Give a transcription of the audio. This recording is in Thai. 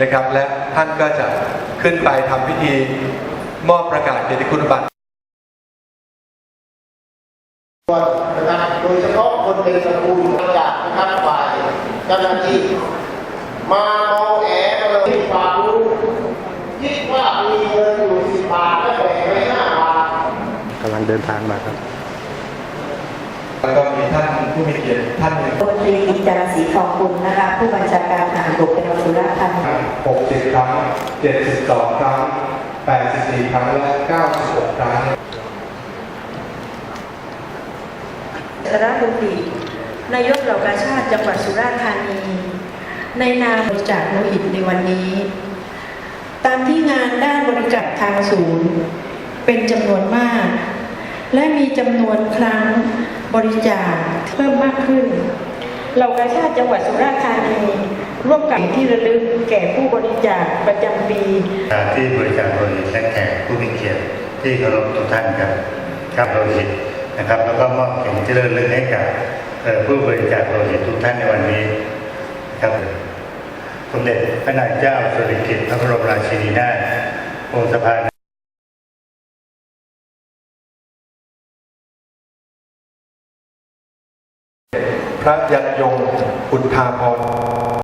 นะครับ และท่านก็จะขึ้นไปทำพิธีมอบประกาศเกียรติคุณบัตรนะครับโดยเฉพาะคนเป็นตระกูลจากนะครับฝ่ายเจ้าหน้าที่มาเมาแอมาเลยความรู้คิดว่ามีเงินอยู่สิบบาทแล้วแบ่งไปห้าบาทกำลังเดินทางมาครับแล้วก็มีท่านผู้มีเกียรติท่านหนึ่งพลตรีกิจจาศรีทองคุณนะคะผู้บัญชาการทหารบกเป็นวสุราษฎร์ธานี 60 ครั้ง 72 ครั้ง 84 ครั้ง และ 96 ครั้งรัฐมนตรีนายกเหล่ากาชาติจังหวัดสุราษฎร์ธานี ในนามบริจาคโลหิตในวันนี้ ตามที่งานด้านบริจาคทางศูนย์ เป็นจำนวนมาก และมีจำนวนครั้งบริจาคเพิ่มมากขึ้นเหล่ากาชาติจังหวัดสุราษฎร์ธานี ร่วมกับที่ระลึกแก่ผู้บริจาคประจำปีการที่บริจาคโลหิตและแขกผู้มีเกียรติที่เคารพทุกท่านครับครับโลหิตนะครับ แล้วก็มอบเกียรติที่ระลึกให้กับเอ่อผู้บริจาคโลหิตทุกท่านในวันนี้ครับสมเด็จพระนางเจ้าสิริกิติ์พระบรมราชินีนาถองค์สภาพระยันยงอุทาพร